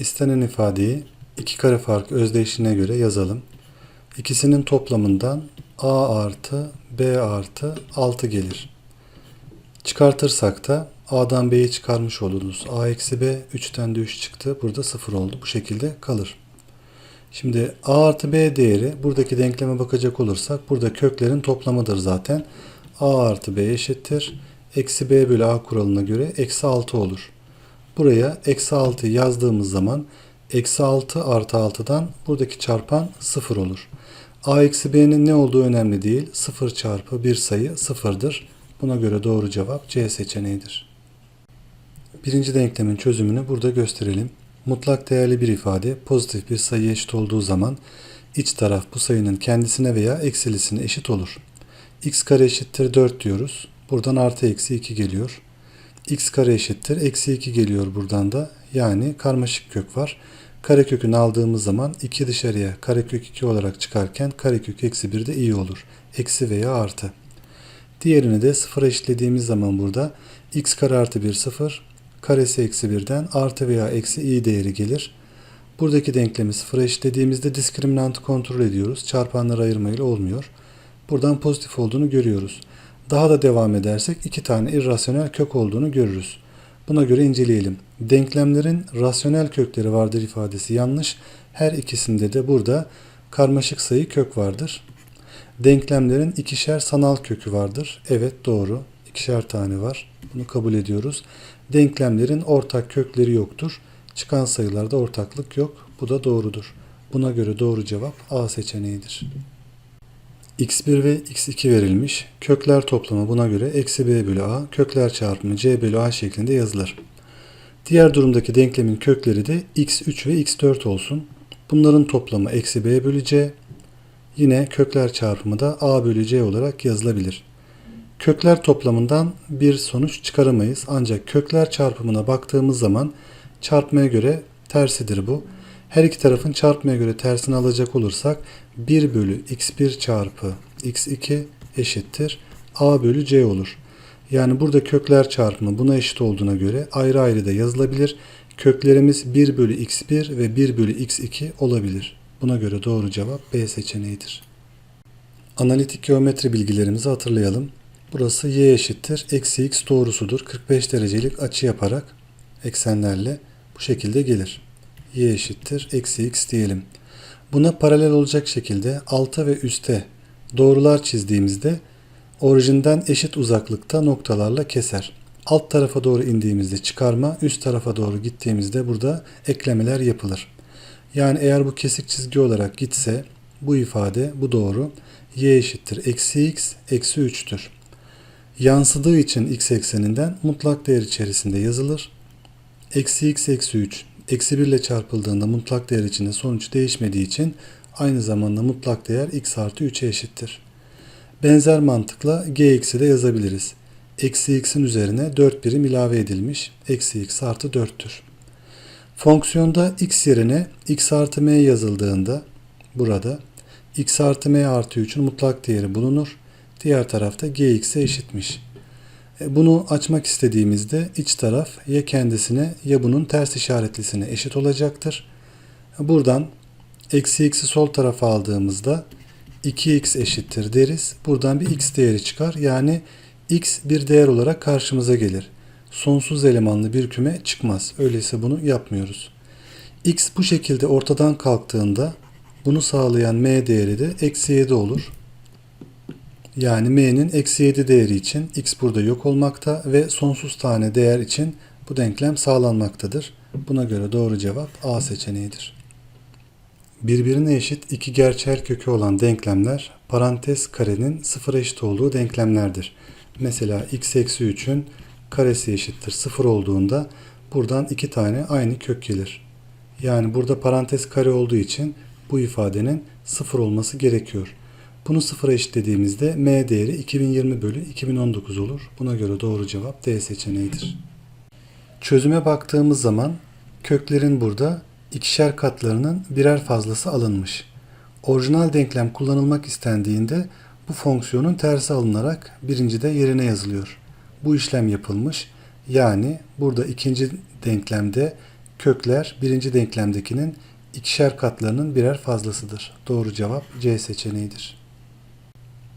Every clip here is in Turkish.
İstenen ifadeyi iki kare fark özdeşliğine göre yazalım. İkisinin toplamından a artı b artı 6 gelir. Çıkartırsak da a'dan b'yi çıkarmış oluruz. a eksi b 3'ten de 3 çıktı. Burada 0 oldu. Bu şekilde kalır. Şimdi a artı b değeri buradaki denkleme bakacak olursak burada köklerin toplamıdır zaten. a artı b eşittir. Eksi b bölü a kuralına göre eksi 6 olur. Buraya eksi 6 yazdığımız zaman eksi 6 artı 6'dan buradaki çarpan 0 olur. a eksi b'nin ne olduğu önemli değil. 0 çarpı bir sayı 0'dır. Buna göre doğru cevap C seçeneğidir. Birinci denklemin çözümünü burada gösterelim. Mutlak değerli bir ifade pozitif bir sayı eşit olduğu zaman iç taraf bu sayının kendisine veya eksilisine eşit olur. x kare eşittir 4 diyoruz. Buradan artı eksi 2 geliyor. X kare eşittir eksi 2 geliyor buradan da. Yani karmaşık kök var. Karekökünü aldığımız zaman 2 dışarıya karekök 2 olarak çıkarken karekök eksi 1 de iyi olur. Eksi veya artı. Diğerini de sıfıra eşitlediğimiz zaman burada x kare artı 1 sıfır, karesi eksi 1'den artı veya eksi i değeri gelir. Buradaki denklemi sıfıra eşitlediğimizde diskriminantı kontrol ediyoruz. Çarpanları ayırmayla olmuyor. Buradan pozitif olduğunu görüyoruz. Daha da devam edersek iki tane irrasyonel kök olduğunu görürüz. Buna göre inceleyelim. Denklemlerin rasyonel kökleri vardır ifadesi yanlış. Her ikisinde de burada karmaşık sayı kök vardır. Denklemlerin ikişer sanal kökü vardır. Evet doğru. İkişer tane var. Bunu kabul ediyoruz. Denklemlerin ortak kökleri yoktur. Çıkan sayılarda ortaklık yok. Bu da doğrudur. Buna göre doğru cevap A seçeneğidir. X1 ve x2 verilmiş. Kökler toplamı buna göre eksi b bölü a, kökler çarpımı c bölü a şeklinde yazılır. Diğer durumdaki denklemin kökleri de x3 ve x4 olsun. Bunların toplamı eksi b bölü c, Yine kökler çarpımı da a bölü c olarak yazılabilir. Kökler toplamından bir sonuç çıkaramayız. Ancak kökler çarpımına baktığımız zaman çarpmaya göre tersidir bu. Her iki tarafın çarpmaya göre tersini alacak olursak 1 bölü x1 çarpı x2 eşittir a bölü c olur. Yani burada kökler çarpımı buna eşit olduğuna göre ayrı ayrı da yazılabilir. Köklerimiz 1 bölü x1 ve 1 bölü x2 olabilir. Buna göre doğru cevap B seçeneğidir. Analitik geometri bilgilerimizi hatırlayalım. Burası y eşittir. Eksi x doğrusudur. 45 derecelik açı yaparak eksenlerle bu şekilde gelir. Y eşittir. Eksi x diyelim. Buna paralel olacak şekilde alta ve üste doğrular çizdiğimizde orijinden eşit uzaklıkta noktalarla keser. Alt tarafa doğru indiğimizde çıkarma, üst tarafa doğru gittiğimizde burada eklemeler yapılır. Yani eğer bu kesik çizgi olarak gitse bu ifade bu doğru. y eşittir eksi x eksi 3'tür. Yansıdığı için x ekseninden mutlak değer içerisinde yazılır. Eksi x eksi 3 eksi 1 ile çarpıldığında mutlak değer içinde sonuç değişmediği için aynı zamanda mutlak değer x artı 3'e eşittir. Benzer mantıkla gx'i de yazabiliriz. Eksi x'in üzerine 4 birim ilave edilmiş. Eksi x artı 4'tür. Fonksiyonda x yerine x artı m yazıldığında burada x artı m artı 3'ün mutlak değeri bulunur. Diğer tarafta gx'e eşitmiş. E, bunu açmak istediğimizde iç taraf ya kendisine ya bunun ters işaretlisine eşit olacaktır. Buradan eksi x'i sol tarafa aldığımızda 2x eşittir deriz. Buradan bir x değeri çıkar. Yani x bir değer olarak karşımıza gelir sonsuz elemanlı bir küme çıkmaz. Öyleyse bunu yapmıyoruz. X bu şekilde ortadan kalktığında bunu sağlayan m değeri de eksi 7 olur. Yani m'nin eksi 7 değeri için x burada yok olmakta ve sonsuz tane değer için bu denklem sağlanmaktadır. Buna göre doğru cevap A seçeneğidir. Birbirine eşit iki gerçel kökü olan denklemler parantez karenin sıfıra eşit olduğu denklemlerdir. Mesela x eksi 3'ün karesi eşittir 0 olduğunda buradan iki tane aynı kök gelir. Yani burada parantez kare olduğu için bu ifadenin 0 olması gerekiyor. Bunu sıfıra eşitlediğimizde m değeri 2020 bölü 2019 olur. Buna göre doğru cevap D seçeneğidir. Çözüme baktığımız zaman köklerin burada ikişer katlarının birer fazlası alınmış. Orijinal denklem kullanılmak istendiğinde bu fonksiyonun tersi alınarak birinci de yerine yazılıyor bu işlem yapılmış. Yani burada ikinci denklemde kökler birinci denklemdekinin ikişer katlarının birer fazlasıdır. Doğru cevap C seçeneğidir.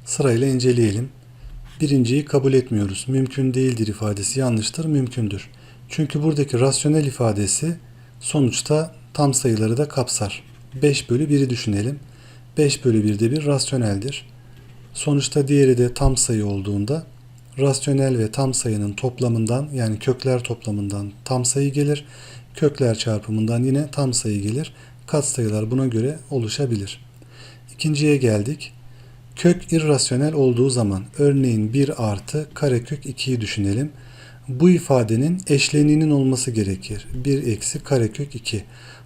Sırayla inceleyelim. Birinciyi kabul etmiyoruz. Mümkün değildir ifadesi yanlıştır, mümkündür. Çünkü buradaki rasyonel ifadesi sonuçta tam sayıları da kapsar. 5 bölü 1'i düşünelim. 5 bölü 1 de bir rasyoneldir. Sonuçta diğeri de tam sayı olduğunda rasyonel ve tam sayının toplamından yani kökler toplamından tam sayı gelir. Kökler çarpımından yine tam sayı gelir. Katsayılar buna göre oluşabilir. İkinciye geldik. Kök irrasyonel olduğu zaman örneğin 1 artı karekök 2'yi düşünelim. Bu ifadenin eşleniğinin olması gerekir. 1 eksi karekök 2.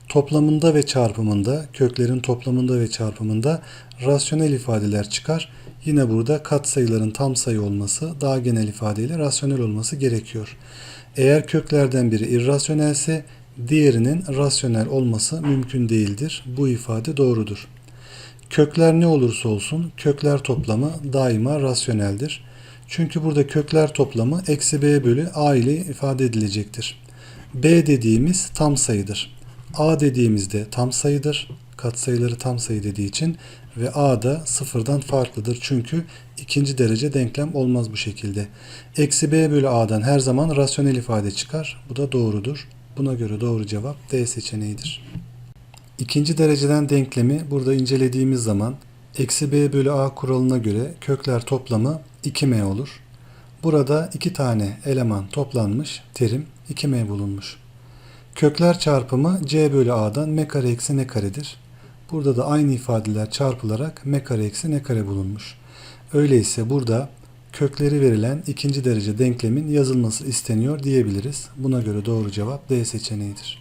Toplamında ve çarpımında, köklerin toplamında ve çarpımında rasyonel ifadeler çıkar. Yine burada katsayıların tam sayı olması, daha genel ifadeyle rasyonel olması gerekiyor. Eğer köklerden biri irrasyonelse diğerinin rasyonel olması mümkün değildir. Bu ifade doğrudur. Kökler ne olursa olsun kökler toplamı daima rasyoneldir. Çünkü burada kökler toplamı eksi b bölü a ile ifade edilecektir. b dediğimiz tam sayıdır. a dediğimizde tam sayıdır. Katsayıları tam sayı dediği için ve a da sıfırdan farklıdır. Çünkü ikinci derece denklem olmaz bu şekilde. Eksi b bölü a'dan her zaman rasyonel ifade çıkar. Bu da doğrudur. Buna göre doğru cevap D seçeneğidir. İkinci dereceden denklemi burada incelediğimiz zaman eksi b bölü a kuralına göre kökler toplamı 2m olur. Burada iki tane eleman toplanmış terim 2m bulunmuş. Kökler çarpımı c bölü a'dan m kare eksi n karedir. Burada da aynı ifadeler çarpılarak m kare eksi n kare bulunmuş. Öyleyse burada kökleri verilen ikinci derece denklemin yazılması isteniyor diyebiliriz. Buna göre doğru cevap D seçeneğidir.